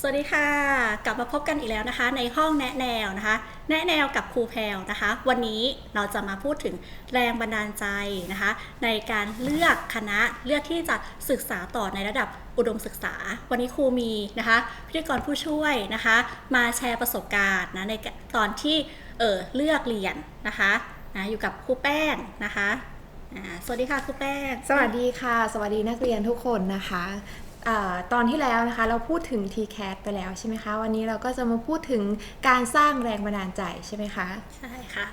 สวัสดีค่ะ กลับมาพบกันอีกแล้วนะคะ ในห้องแนะแนวนะคะ แนะแนวกับครูแพลนะคะ วันนี้เราจะมาพูดถึงแรงบันดาลใจนะคะ ในการเลือกคณะเลือกที่จะศึกษาต่อในระดับอุดมศึกษา วันนี้ครูมีนะคะ พิธีกรผู้ช่วยนะคะ มาแชร์ประสบการณ์นะในตอนที่เออเลือกเรียนนะคะนะอยู่กับครูแป้งนะคะสวัสดีค่ะครูแป้ง สวัสดีค่ะ สวัสดีนักเรียนทุกคนนะคะ ตอนที่แล้วนะคะเราพูดถึง TCAT ไปแล้วใช่ไหมคะ วันนี้เราก็จะมาพูดถึงการสร้างแรงบันดาลใจใช่ไหมคะ ใช่ค่ะ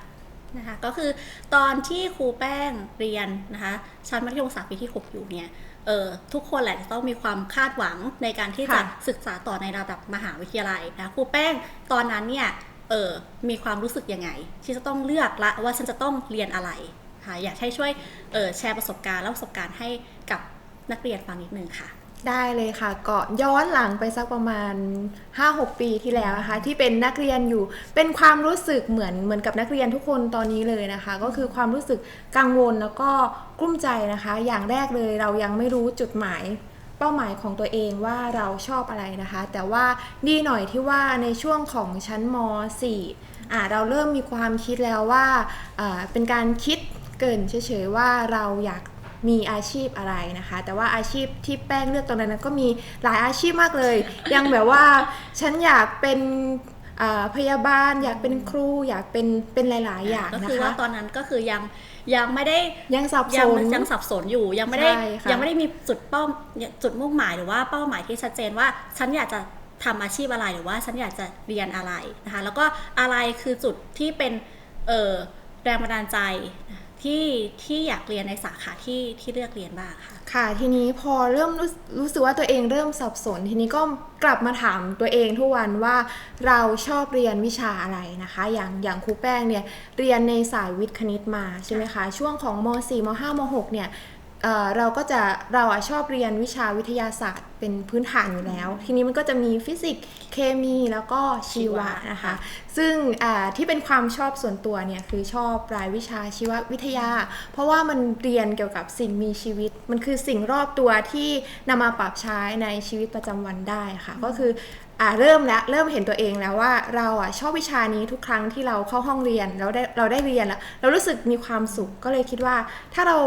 นะคะก็คือตอนที่ครูแป้งเรียนนะคะชั้นมัธยมศึกษาปีที่ 6 อยู่เนี่ยเออทุกคนแหละจะต้องมีความคาดหวังในการที่จะค่ะศึกษาต่อในระดับมหาวิทยาลัยนะครูแป้งตอนนั้นเนี่ยเออมีความรู้สึกยังไง ที่จะต้องเลือกละว่าฉันจะต้องเรียนอะไรค่ะอยากให้ช่วยเออแชร์ประสบการณ์และประสบการณ์ให้กับนักเรียนฟังนิดนึงค่ะ ได้เลยค่ะก็ย้อนหลังไปสักประมาณ 5-6 ปีที่แล้วนะคะที่เป็นนักเรียนอยู่เป็นความรู้สึกเหมือนเหมือนกับนักเรียนทุกคนตอนนี้เลยนะคะ ก็คือความรู้สึกกังวลแล้วก็กลุ้มใจนะคะ อย่างแรกเลยเรายังไม่รู้จุดหมายเป้าหมายของตัวเองว่าเราชอบอะไรนะคะ แต่ว่าดีหน่อยที่ว่าในช่วงของชั้นม .4 อ่าเราเริ่มมีความคิดแล้วว่าเป็นการคิดเกินเฉยๆว่าเราอยาก มีอาชีพอะไรนะคะ แต่ว่าอาชีพที่แป้งเลือกตอนนั้นก็มีหลายอาชีพมากเลย ยังแบบว่าฉันอยากเป็นอ่าพยาบาลอยากเป็นครูอยากเป็นเป็นหลาย ๆ อย่างก็นะคือว่าคะตอนนั้นก็คือยังยังไม่ได้ยังสับสยังนยังสับสนอยู่ยังไม่ได้ใช่ค่ะยังไม่ได้มีจุดเป้าจุดมุ่งหมายหรือว่าเป้าหมายที่ชัดเจนว่าฉันอยากจะทำอาชีพอะไรหรือว่าฉันอยากจะเรียนอะไรนะคะแล้วก็อะไรคือจุดที่เป็นเอ่อแรงบันดาลใจ ที่ที่อยากเรียนในสาขาที่ที่เลือกเรียนบ้างค่ะ ค่ะทีนี้พอเริ่มรู้รู้สึกว่าตัวเองเริ่มสับสน ทีนี้ก็กลับมาถามตัวเองทุกวันว่าเราชอบเรียนวิชาอะไรนะคะ อย่างอย่างครูแป้งเนี่ยเรียนในสายวิทย์คณิตมาใช่ไหมคะช่วงของม .4 ม .5 ม .6 เนี่ย เอ่อเราก็จะเราอะชอบเรียนวิชาวิทยาศาสตร์ เป็นพื้นฐานอยู่แล้ว ทีนี้มันก็จะมีฟิสิกส์เคมีแล้วก็ชีวะนะคะ ซึ่งอ่าที่เป็นความชอบส่วนตัวเนี่ยคือชอบรายวิชาชีววิทยา เพราะว่ามันเรียนเกี่ยวกับสิ่งมีชีวิต มันคือสิ่งรอบตัวที่นำมาปรับใช้ในชีวิตประจำวันได้ค่ะ ก็คือ อ่าเริ่มแล้วเริ่มเห็นตัวเองแล้วว่าเราอะชอบวิชานี้ทุกครั้งที่เราเข้าห้องเรียนเราได้เราได้เรียนแล้ว เรารู้สึกมีความสุขก็เลยคิดว่า ถ้าเรา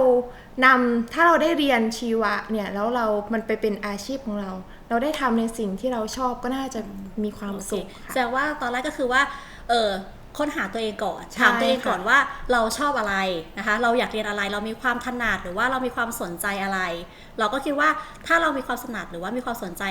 นำถ้าเราได้เรียนชีวะเนี่ยแล้วเรามันไปเป็นอาชีพของเรา เราได้ทำในสิ่งที่เราชอบก็น่าจะมีความสุขโอเคค่ะแสดงว่าตอนแรกก็คือว่าเออ ค้นหาตัวเองก่อนใช่ถามตัวเองก่อนค่ะว่าเราชอบอะไรนะคะ เราอยากเรียนอะไรเรามีความถนัดหรือว่าเรามีความสนใจอะไร เราก็คิดว่าถ้าเรามีความถนัดหรือว่ามีความสนใจ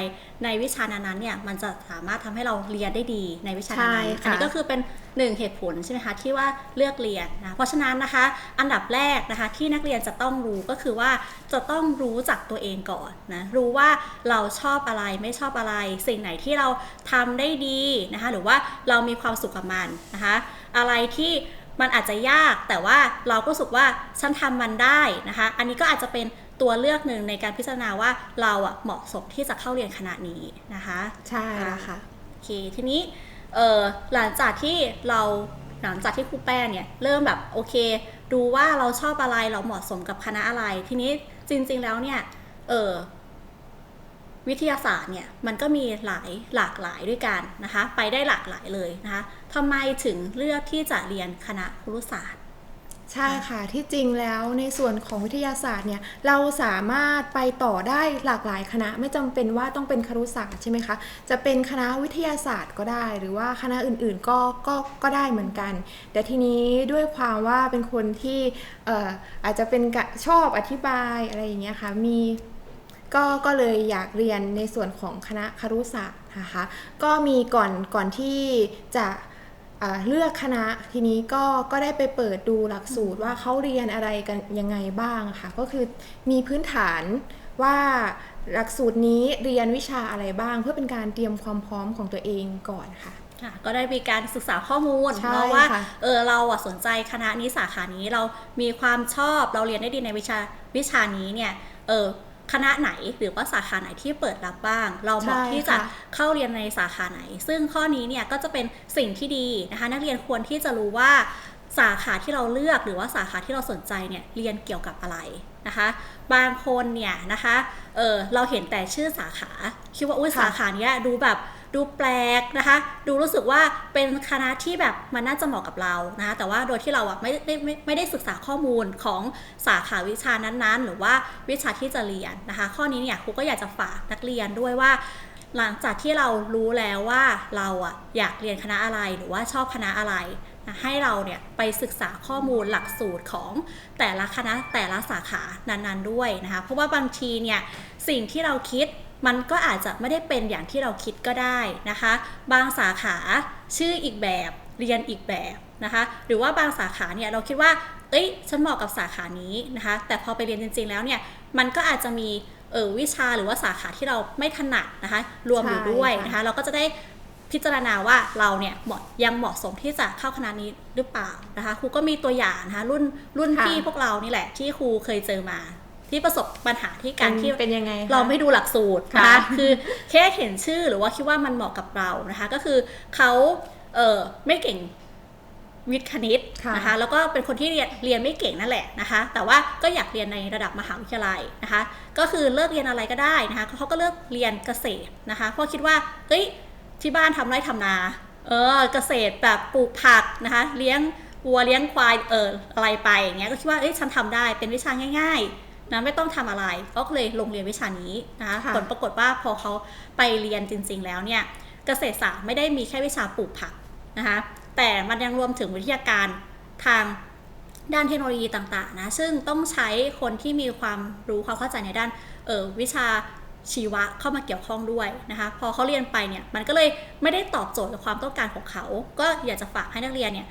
ในวิชานั้นๆเนี่ยมันจะสามารถทำให้เราเรียนได้ดีในวิชานั้นใช่ๆค่ะอันนี้ก็คือเป็น หนึ่งเหตุผลใช่ไหมคะที่ว่าเลือกเรียนนะเพราะฉะนั้นนะคะ อันดับแรกนะคะที่นักเรียนจะต้องรู้ก็คือว่าจะต้องรู้จักตัวเองก่อนนะรู้ว่าเราชอบอะไรไม่ชอบอะไร สิ่งไหนที่เราทำได้ดีนะคะหรือว่าเรามีความสุขกับมันนะคะอะไรที่มันอาจจะยากแต่ว่าเราก็รู้สึกว่าฉันทำมันได้นะคะ อันนี้ก็อาจจะเป็นตัวเลือกหนึ่งในการพิจารณาว่าเราอะเหมาะสมที่จะเข้าเรียนคณะนี้นะคะ ใช่แล้วค่ะโอเคทีนี้ เออหลังจากที่เราหลังจากที่ครูแป้งเนี่ยเริ่มแบบโอเค ดูว่าเราชอบอะไรเราเหมาะสมกับคณะอะไร ทีนี้จริง ๆ แล้วเนี่ยเออวิทยาศาสตร์เนี่ยมันก็มีหลายหลากหลายด้วยกันนะคะ ไปได้หลากหลายเลยนะคะทำไมถึงเลือกที่จะเรียนคณะครุศาสตร์ ใช่ค่ะที่จริงแล้วในส่วนของวิทยาศาสตร์เนี่ยเราสามารถไปต่อได้หลากหลายคณะไม่จำเป็นว่าต้องเป็นครุศาสตร์ใช่ไหมคะจะเป็นคณะวิทยาศาสตร์ก็ได้ หรือว่าคณะอื่นๆก็ก็ก็ได้เหมือนกัน แต่ทีนี้ด้วยความว่าเป็นคนที่เอ่ออาจจะเป็นกะชอบอธิบายอะไรอย่างเงี้ยค่ะมีก็ก็เลยอยากเรียนในส่วนของคณะครุศาสตร์นะคะก็มีก่อนก่อนที่จะอ่า เลือกคณะทีนี้ก็ก็ได้ไปเปิดดูหลักสูตรว่าเขาเรียนอะไรกันยังไงบ้างค่ะ ก็คือมีพื้นฐานว่าหลักสูตรนี้เรียนวิชาอะไรบ้าง เพื่อเป็นการเตรียมความพร้อมของตัวเองก่อนค่ะค่ะก็ได้มีการศึกษาข้อมูลใช่เนาะว่าค่ะเออเราอะสนใจคณะนี้สาขานี้เรามีความชอบเราเรียนได้ดีในวิชาวิชานี้เนี่ยเออ คณะไหนหรือว่าสาขาไหนที่เปิดรับบ้าง เราเหมาะใช่ที่จะค่ะเข้าเรียนในสาขาไหน ซึ่งข้อนี้เนี่ยก็จะเป็นสิ่งที่ดีนะคะนักเรียนควรที่จะรู้ว่าสาขาที่เราเลือกหรือว่าสาขาที่เราสนใจเนี่ยเรียนเกี่ยวกับอะไรนะคะบางคนเนี่ยนะคะเออเราเห็นแต่ชื่อสาขา คิดว่าอุ้ยค่ะสาขาเนี้ยดูแบบ ดูแปลกนะคะ ดูรู้สึกว่าเป็นคณะที่แบบมันน่าจะเหมาะกับเรานะคะแต่ว่าโดยที่เราอะไม่ไม่ไม่ไม่ได้ศึกษาข้อมูลของสาขาวิชานั้นๆ หรือว่าวิชาที่จะเรียนนะคะ ข้อนี้เนี่ยครูก็อยากจะฝากนักเรียนด้วยว่าหลังจากที่เรารู้แล้วว่าเราอะอยากเรียนคณะอะไรหรือว่าชอบคณะอะไรนะให้เราเนี่ยไปศึกษาข้อมูลหลักสูตรของแต่ละคณะแต่ละสาขานั้นๆด้วยนะคะ เพราะว่าบางทีเนี่ยสิ่งที่เราคิด มันก็อาจจะไม่ได้เป็นอย่างที่เราคิดก็ได้นะคะ บางสาขาชื่ออีกแบบเรียนอีกแบบนะคะ หรือว่าบางสาขาเนี่ยเราคิดว่า เอ้ย ฉันเหมาะกับสาขานี้นะคะ แต่พอไปเรียนจริง ๆ แล้วเนี่ย มันก็อาจจะมีเออวิชาหรือว่าสาขาที่เราไม่ถนัดนะคะ รวมอยู่ด้วยนะคะ เราก็จะได้พิจารณาว่าเราเนี่ยเหมาะยังเหมาะสมที่จะเข้าคณะนี้หรือเปล่านะคะ ครูก็มีตัวอย่างนะคะรุ่นรุ่นพี่พวกเรานี่แหละที่ครูเคยเจอมา ที่ประสบปัญหาที่การที่เป็นยังไงคะเราไม่ดูหลักสูตรนะคะค่ะคือแค่เห็นชื่อหรือว่าคิดว่ามันเหมาะกับเรานะคะ ก็คือเขาเออไม่เก่งวิทย์คณิตค่ะนะคะแล้วก็เป็นคนที่เรียนเรียนไม่เก่งนั่นแหละนะคะ แต่ว่าก็อยากเรียนในระดับมหาวิทยาลัยนะคะ ก็คือเลิกเรียนอะไรก็ได้นะคะเขาก็เลือกเรียนเกษตรนะคะเพราะคิดว่าเฮ้ยที่บ้านทำไร่ทำนาเออเกษตรแบบปลูกผักนะคะเลี้ยงวัวเลี้ยงควายเอออะไรไปอย่างเงี้ยก็คิดว่าเอ้ยฉันทำได้เป็นวิชาง่าย ๆ นะไม่ต้องทำอะไรก็เลยลงเรียนวิชานี้นะคะค่ะผลปรากฏว่าพอเขาไปเรียนจริง ๆ แล้วเนี่ยเกษตรศาสตร์ไม่ได้มีแค่วิชาปลูกผักนะคะแต่มันยังรวมถึงวิทยาการทางด้านเทคโนโลยีต่างๆนะซึ่งต้องใช้คนที่มีความรู้ความเข้าใจในด้านเออวิชาชีวะเข้ามาเกี่ยวข้องด้วยนะคะพอเขาเรียนไปเนี่ยมันก็เลยไม่ได้ตอบโจทย์กับความต้องการของเขา ก็อยากจะฝากให้นักเรียนเนี่ย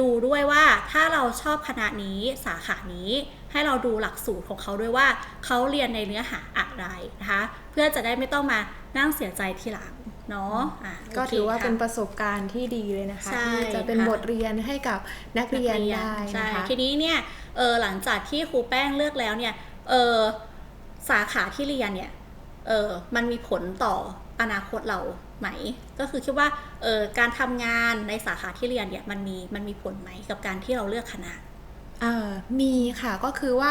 ดูด้วยว่าถ้าเราชอบคณะนี้สาขานี้ ให้เราดูหลักสูตรของเขาด้วยว่าเขาเรียนในเนื้อหาอะไรนะคะ เพื่อจะได้ไม่ต้องมานั่งเสียใจทีหลังเนาะอะก็โเคถือว่าค่ะเป็นประสบการณ์ที่ดีเลยนะคะใช่ที่จะเป็นค่ะบทเรียนให้กับนักเรียนได้ใช่นะคะทีนี้เนี่ยเออหลังจากที่ครูแป้งเลือกแล้วเนี่ยเออสาขาที่เรียนเนี่ยเออมันมีผลต่ออนาคตเราไหม ก็คือคิดว่าเออการทำงานในสาขาที่เรียนเนี่ยมันมีมันมีผลไหมกับการที่เราเลือกคณะเอ่อ มีค่ะก็คือว่า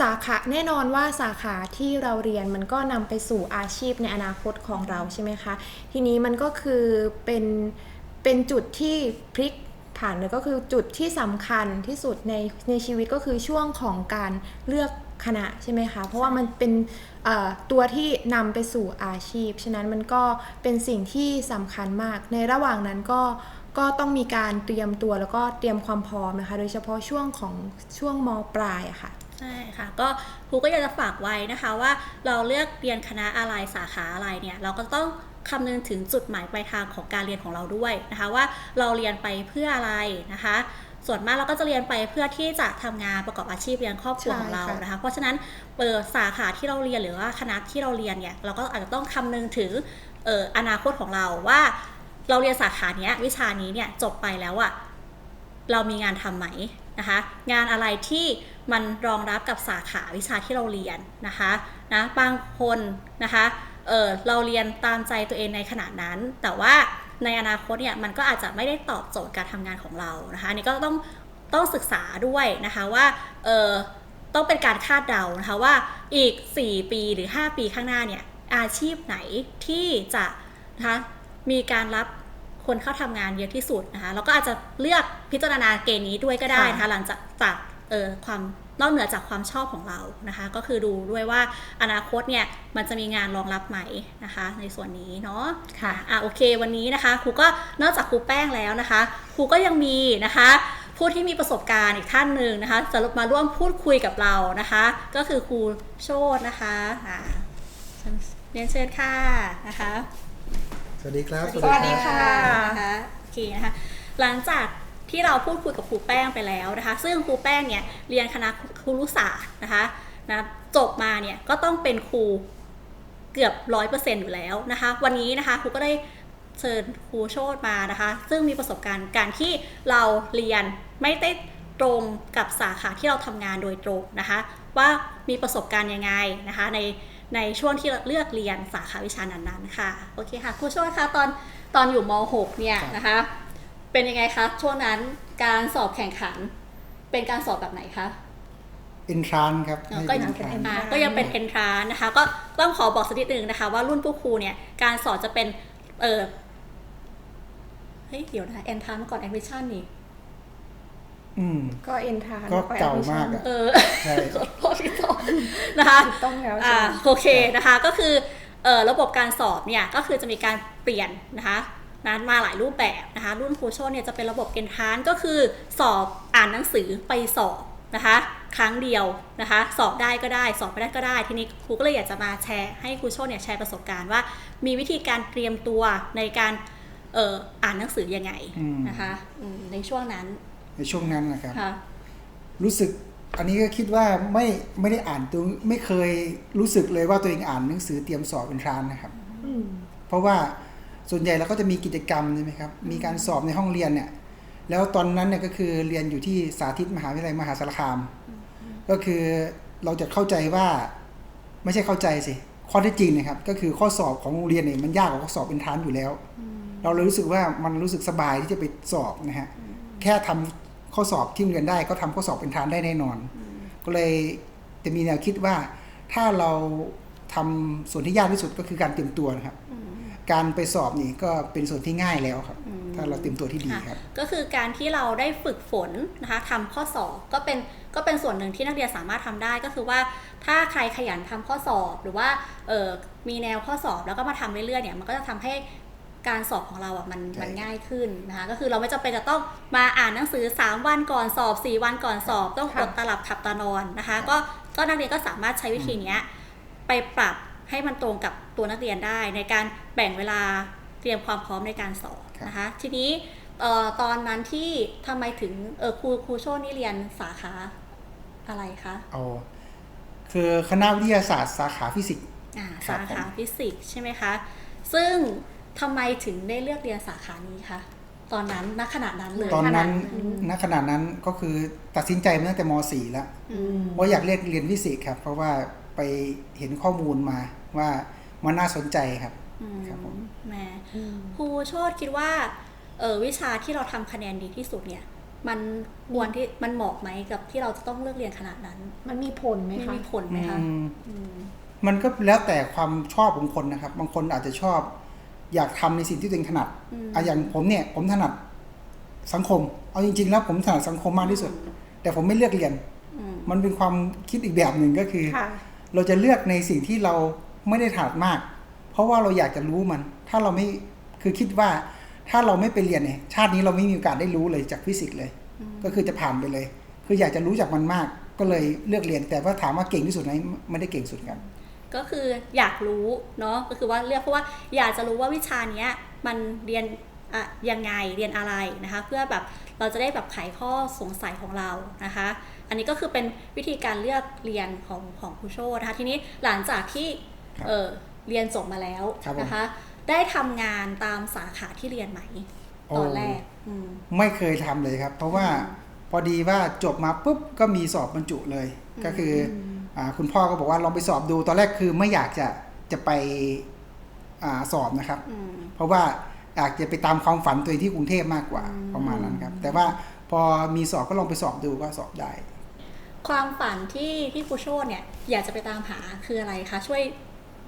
สาขาแน่นอนว่าสาขาที่เราเรียนมันก็นำไปสู่อาชีพในอนาคตของเราใช่ไหมคะทีนี้มันก็คือเป็นเป็นจุดที่พลิกผ่านเลยก็คือจุดที่สำคัญที่สุดในในชีวิตก็คือช่วงของการเลือกคณะใช่ไหมคะ เพราะว่ามันเป็นตัวที่นำไปสู่อาชีพ ฉะนั้นมันก็เป็นสิ่งที่สำคัญมาก ในระหว่างนั้นก็ ก็ต้องมีการเตรียมตัวแล้วก็เตรียมความพร้อมนะคะ โดยเฉพาะช่วงของช่วงมปลายอะค่ะใช่ค่ะก็ครูก็อยากจะฝากไว้นะคะว่าเราเลือกเรียนคณะอะไรสาขาอะไรเนี่ยเราก็ต้องคำนึงถึงจุดหมายปลายทางของการเรียนของเราด้วยนะคะ ว่าเราเรียนไปเพื่ออะไรนะคะ ส่วนมากเราก็จะเรียนไปเพื่อที่จะทำงานประกอบอาชีพเลี้ยงครอบครัวของเราใช่ค่ะนะคะ เพราะฉะนั้นเปิดสาขาที่เราเรียนหรือว่าคณะที่เราเรียนเนี่ยเราก็อาจจะต้องคำนึงถึงเอ่ออนาคตของเราว่า เราเรียนสาขาเนี้ยวิชานี้เนี่ยจบไปแล้วอะเรามีงานทำไหมนะคะ งานอะไรที่มันรองรับกับสาขาวิชาที่เราเรียนนะคะนะบางคนนะคะเออเราเรียนตามใจตัวเองในขณะนั้น แต่ว่าในอนาคตเนี่ยมันก็อาจจะไม่ได้ตอบโจทย์การทำงานของเรานะคะนนี่ก็ต้องต้องศึกษาด้วยนะคะว่าเออต้องเป็นการคาดเดานะคะว่าอีก 4 ปีหรือ 5 ปีข้างหน้าเนี่ยอาชีพไหนที่จะนะคะมีการรับ คนเข้าทำงานเยอะที่สุดนะคะแล้วก็อาจจะเลือกพิจารณาเกณฑ์นี้ด้วยก็ได้นะคะหลังจากจากเอ่อความนอกเหนือจากความชอบของเรานะคะ ก็คือดูด้วยว่าอนาคตเนี่ยมันจะมีงานรองรับไหมนะคะ ในส่วนนี้เนาะค่ะอะโอเค วันนี้นะคะครูก็นอกจากครูแป้งแล้วนะคะครูก็ยังมีนะคะผู้ที่มีประสบการณ์อีกท่านหนึ่งนะคะจะมาร่วมพูดคุยกับเรานะคะ ก็คือครูโชตนะคะอ่าเรียนเชิญค่ะนะคะ สวัสดีครับ สวัสดีค่ะนะคะโอเคนะคะหลังจากที่เราพูดคุยกับครูแป้งไปแล้วนะคะ ซึ่งครูแป้งเนี่ยเรียนคณะครูรุศาสตร์นะคะนะจบมาเนี่ยก็ต้องเป็นครูเกือบร้อยเปอร์เซ็นต์อยู่แล้วนะคะ วันนี้นะคะครูก็ได้เชิญครูโชตมานะคะ ซึ่งมีประสบการณ์การที่เราเรียนไม่ได้ตรงกับสาขาที่เราทำงานโดยตรงนะคะ ว่ามีประสบการณ์ยังไงนะคะใน ในช่วงที่เราเลือกเรียนสาขาวิชานั้นๆค่ะโอเคค่ะครูโชตคะตอนตอนอยู่ม .6 เนี่ยนะคะ เป็นยังไงคะช่วงนั้นการสอบแข่งขัน เป็นการสอบแบบไหนคะอินทรานครับอ่าให้ก็อิยังนทรานเป็นอ่าก็ยังเป็นเอนทรานนะคะ ก็ต้องขอบอกสักนิดนึงนะคะ ว่ารุ่นผู้ครูเนี่ยการสอบจะเป็นเออเฮ้ยเดี๋ยวนะแอนทานมาก่อนแอดมิชชั่นนี่อืม ก็เอ็นทานก็เก่ามากอะเออใช่ขอโทษพี่ต่อนะคะถูกต้องแล้วใช่อ่าไหมโอเคนะคะก็คือเออระบบการสอบเนี่ยก็คือจะมีการเปลี่ยนนะคะนั้นมาหลายรูปแบบนะคะรุ่นครูโชนเนี่ยจะเป็นระบบเกณฑ์ทานก็คือสอบอ่านหนังสือไปสอบนะคะครั้งเดียวนะคะสอบได้ก็ได้สอบไม่ได้ก็ได้ ทีนี้ครูก็เลยอยากจะมาแชร์ให้ครูโชนเนี่ยแชร์ประสบการณ์ว่า มีวิธีการเตรียมตัวในการเอ่ออ่านหนังสือยังไงอืมนะคะอืมในช่วงนั้น ในช่วงนั้นนะครับ ค่ะ รู้สึกอันนี้ก็คิดว่าไม่ไม่ได้อ่านตัวไม่เคยรู้สึกเลยว่าตัวเองอ่านหนังสือเตรียมสอบเป็นทรานนะครับ อืม เพราะว่าส่วนใหญ่เราก็จะมีกิจกรรมใช่ไหมครับ มีการสอบในห้องเรียนเนี่ย แล้วตอนนั้นเนี่ยก็คือเรียนอยู่ที่สาธิตมหาวิทยาลัยมหาสารคาม ก็คือเราจะเข้าใจว่าไม่ใช่เข้าใจสิ ข้อเที่จริงนะครับ ก็คือข้อสอบของโรงเรียนเนี่ยมันยากกว่าข้อสอบเป็นทรานอยู่แล้ว เราเลยรู้สึกว่ามันรู้สึกสบายที่จะไปสอบนะฮะ แค่ทำ ข้อสอบที่โรงเรียนได้ก็ทำข้อสอบเป็นทรานได้แน่นอน ก็เลยจะมีแนวคิดว่าถ้าเราทำส่วนที่ยากที่สุดก็คือการเตรียมตัวนะครับ การไปสอบนี่ก็เป็นส่วนที่ง่ายแล้วครับอืมถ้าเราเตรียมตัวที่ดีครับ ก็คือการที่เราได้ฝึกฝนนะคะทำข้อสอบก็เป็นก็เป็นส่วนหนึ่งที่นักเรียนสามารถทำได้ก็คือว่าถ้าใครขยันทำข้อสอบหรือว่าเออมีแนวข้อสอบแล้วก็มาทำเรื่อยๆเนี่ยมันก็จะทำให้ การสอบของเราอะมันใช่มันง่ายขึ้นนะคะก็คือเราไม่จำเป็นจะต้องมาอ่านหนังสือ 3 วันก่อนสอบ 4 วันก่อนสอบ ต้องอดตาหลับขับตานอนนะคะ ก็ก็นักเรียนก็สามารถใช้วิธีเนี้ยไปปรับให้มันตรงกับตัวนักเรียนได้ ในการแบ่งเวลาเตรียมความพร้อมในการสอบนะคะ ทีนี้เอ่อตอนนั้นที่ทำไมถึงเออครูครูโชนนี่เรียนสาขาอะไรคะเอาคือคณะวิทยาศาสตร์สาขาฟิสิกส์อ่าครับสาขาผมฟิสิกส์ใช่ไหมคะ ซึ่ง ทำไมถึงได้เลือกเรียนสาขานี้คะตอนนั้นณขณะนั้นเลยตอนนั้นขณะณขณะนั้นก็คือตัดสินใจมาตั้งแต่ม .4 แล้วอืมว่าอยากเรียนเรียนฟิสิกส์ครับ เพราะว่าไปเห็นข้อมูลมาว่ามันน่าสนใจครับอืมครับผมแหมอืมครูโชดคิดว่าเออวิชาที่เราทำคะแนนดีที่สุดเนี่ย มันควรที่มันเหมาะไหมกับที่เราจะต้องเลือกเรียนขนาดนั้น มันมีผลไหมไม่คะมีผลไหมคะอืมอืมมันก็แล้วแต่ความชอบของคนนะครับ บางคนอาจจะชอบ อยากทำในสิ่งที่ตัวเองถนัดอืมอะอย่างผมเนี่ย ผมถนัดสังคม เอาจริง ๆ แล้วผมถนัดสังคมมากที่สุด แต่ผมไม่เลือกเรียนอืมมันเป็นความคิดอีกแบบหนึ่งก็คือค่ะเราจะเลือกในสิ่งที่เราไม่ได้ถนัดมาก เพราะว่าเราอยากจะรู้มัน ถ้าเราไม่คือคิดว่าถ้าเราไม่ไปเรียนเนี่ยชาตินี้เราไม่มีโอกาสได้รู้เลยจากฟิสิกส์เลย ก็คือจะผ่านไปเลย คืออยากจะรู้จากมันมาก ก็เลยเลือกเรียนแต่ว่าถามว่าเก่งที่สุดไหมไม่ได้เก่งสุดครับ ก็คืออยากรู้เนาะก็คือว่าเลือกเพราะว่าอยากจะรู้ว่าวิชาเนี้ยมันเรียนอะยังไงเรียนอะไรนะคะ เพื่อแบบเราจะได้แบบไขข้อสงสัยของเรานะคะ อันนี้ก็คือเป็นวิธีการเลือกเรียนของของครูโชนะคะทีนี้หลังจากที่ครับเออเรียนจบมาแล้วครับผมนะคะ ได้ทำงานตามสาขาที่เรียนไหมตอนแรกอืมไม่เคยทำเลยครับ เพราะว่าพอดีว่าจบมาปุ๊บก็มีสอบบรรจุเลย ก็คืออ่า คุณพ่อก็บอกว่าลองไปสอบดูตอนแรกคือไม่อยากจะจะไปอาสอบนะครับอืมเพราะว่าอยากจะไปตามความฝันตัวเองที่กรุงเทพมากกว่าอืมประมาณนั้นครับ แต่ว่าพอมีสอบก็ลองไปสอบดูก็สอบได้ ความฝันที่ที่ครูโชเนี่ยอยากจะไปตามหาคืออะไรคะช่วย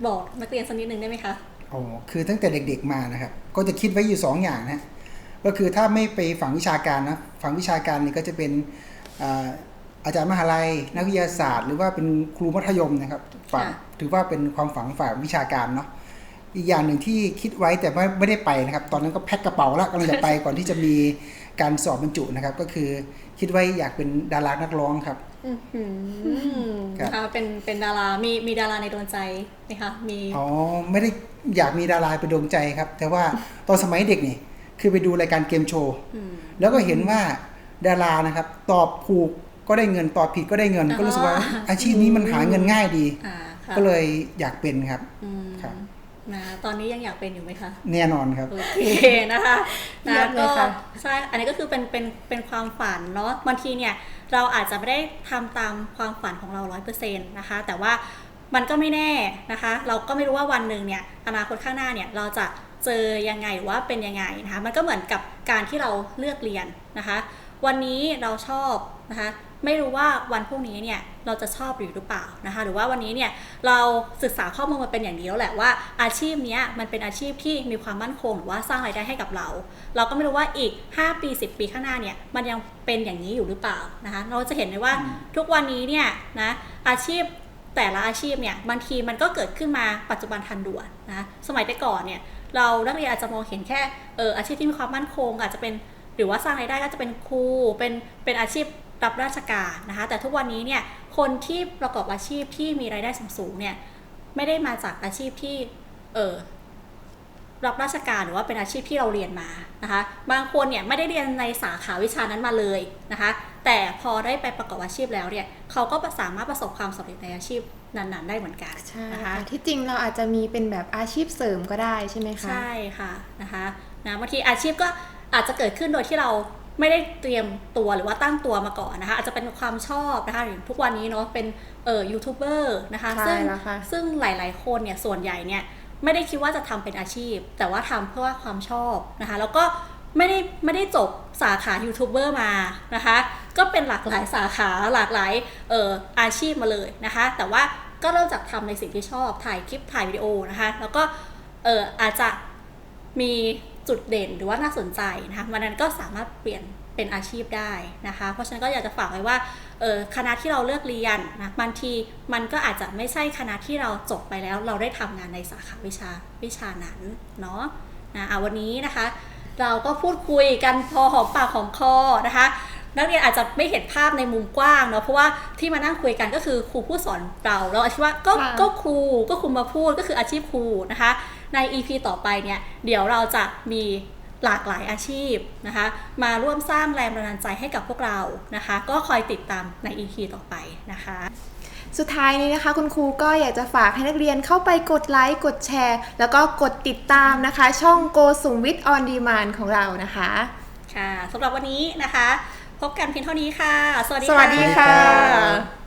บอกนักเรียนสักนิดนึงได้ไหมคะอ๋อคือตั้งแต่เด็กๆมานะครับ ก็จะคิดไว้อยู่สองอย่างนะก็คือถ้าไม่ไปฝั่งวิชาการนะฝั่งวิชาการนี่ก็จะเป็น อ่าอาจารย์มหาลัย นักวิทยาศาสตร์ หรือว่าเป็นครูมัธยมนะครับฝั่งค่ะถือว่าเป็นความฝังฝ่ายวิชาการเนาะอีกอย่างหนึ่งที่คิดไว้แต่ว่าไม่ได้ไปนะครับ ตอนนั้นก็แพ็คกระเป๋าแล้วกำลังจะไปก่อนที่จะมีการสอบบรรจุนะครับ ก็คือคิดไว้อยากเป็นดารานักร้องครับอือหือครับนะคะเป็นเป็นดารามีมีดาราในดวงใจไหมคะมีอ๋อไม่ได้อยากมีดาราเป็นดวงใจครับ แต่ว่าตอนสมัยเด็กนี่คือไปดูรายการเกมโชว์มแล้วก็เห็นว่าดารานะครับ ตอบถูก ก็ได้เงินตอบผิดก็ได้เงินอ่าก็รู้สึกว่าอาชีพนี้มันหาเงินง่ายดีอ่าค่ะก็เลยอยากเป็นครับอืมครับนะตอนนี้ยังอยากเป็นอยู่ไหมคะ แน่นอนครับ โอเคนะคะเยี่นะยมเลก็ยค่ะใช่อันนี้ก็คือเป็นเป็นเป็นความฝันเนาะบางทีเนี่ยเราอาจจะไม่ได้ทำตามความฝันของเราร้อยเปอร์เซ็นต์นะคะ แต่ว่ามันก็ไม่แน่นะคะ เราก็ไม่รู้ว่าวันหนึ่งเนี่ยอนาคตข้างหน้าเนี่ยเราจะเจอยังไงหรือว่าเป็นยังไงนะคะ มันก็เหมือนกับการที่เราเลือกเรียนนะคะ วันนี้เราชอบนะคะ ไม่รู้ว่าวันพรุ่งนี้เนี่ยเราจะชอบหรือหรือเปล่านะคะ หรือว่าวันนี้เนี่ยเราศึกษาข้อมูลมาเป็นอย่างดีแล้วแหละว่าอาชีพเนี้ยมันเป็นอาชีพที่มีความมั่นคงหรือว่าสร้างรายได้ให้กับเรา เราก็ไม่รู้ว่าอีก 5 ปี 10 ปีข้างหน้าเนี่ยมันยังเป็นอย่างนี้อยู่หรือเปล่านะคะเราจะเห็นได้ว่าทุกวันนี้เนี่ยนะอาชีพแต่ละอาชีพเนี่ยบางทีมันก็เกิดขึ้นมาปัจจุบันทันด่วนนะสมัยแต่ก่อนเนี่ยเรานักเรียนอาจจะมองเห็นแค่เอออาชีพที่มีความมั่นคง อาจจะเป็นหรือว่าสร้างรายได้ก็จะเป็นครูเป็นเป็นอาชีพ รับราชการนะคะ แต่ทุกวันนี้เนี่ยคนที่ประกอบอาชีพที่มีรายได้สูงๆเนี่ยไม่ได้มาจากอาชีพที่เออรับราชการหรือว่าเป็นอาชีพที่เราเรียนมานะคะ บางคนเนี่ยไม่ได้เรียนในสาขาวิชานั้นมาเลยนะคะ แต่พอได้ไปประกอบอาชีพแล้วเนี่ยเขาก็สามารถประสบความสำเร็จในอาชีพนั้นๆ ได้เหมือนกันใช่นะคะค่ะที่จริงเราอาจจะมีเป็นแบบอาชีพเสริมก็ได้ใช่ไหมคะใช่ค่ะนะคะนะบางทีอาชีพก็อาจจะเกิดขึ้นโดยที่เรา ไม่ได้เตรียมตัวหรือว่าตั้งตัวมาก่อนนะคะ อาจจะเป็นความชอบนะคะอย่างทุกวันนี้เนาะเป็นเอ่อยูทูบเบอร์นะคะใช่ซึ่งแล้วค่ะซึ่งหลายๆคนเนี่ยส่วนใหญ่เนี่ยไม่ได้คิดว่าจะทำเป็นอาชีพ แต่ว่าทำเพื่อความชอบนะคะ แล้วก็ไม่ได้ไม่ได้จบสาขายูทูบเบอร์มานะคะ ก็เป็นหลากหลายสาขาหลากหลายเอ่ออาชีพมาเลยนะคะ แต่ว่าก็เริ่มจากทำในสิ่งที่ชอบถ่ายคลิปถ่ายวิดีโอนะคะ แล้วก็เอ่ออาจจะมี จุดเด่นหรือว่าน่าสนใจนะคะวันนั้นก็สามารถเปลี่ยนเป็นอาชีพได้นะคะ เพราะฉะนั้นก็อยากจะฝากไว้ว่าคณะที่เราเลือกเรียนนะบางทีมันก็อาจจะไม่ใช่คณะที่เราจบไปแล้ว เราได้ทำงานในสาขาวิชาวิชานั้นเนาะนะะวันนี้นะคะ เราก็พูดคุยกันพอหอมปากหอมคอนะคะนักเรียนอาจจะไม่เห็นภาพในมุมกว้างเนาะเพราะว่าที่มานั่งคุยกันก็คือครูผู้สอนเราเราคิดว่าก็ค่ะก็ครูก็ครูมาพูดก็คืออาชีพครูนะคะ ใน EP ต่อไปเนี่ยเดี๋ยวเราจะมีหลากหลายอาชีพนะคะ มาร่วมสร้างแรงบันดาลใจให้กับพวกเรานะคะ ก็คอยติดตามใน EP ต่อไปนะคะสุดท้ายนี้นะคะคุณครูก็อยากจะฝากให้นักเรียนเข้าไปกดไลค์กดแชร์ แล้วก็กดติดตามนะคะ ช่อง Go สุงวิทย์ on demand ของเรานะคะ ค่ะสำหรับวันนี้นะคะ พบกันเพียงเท่านี้ค่ะ สวัสดีสวัสดีค่ะค่ะ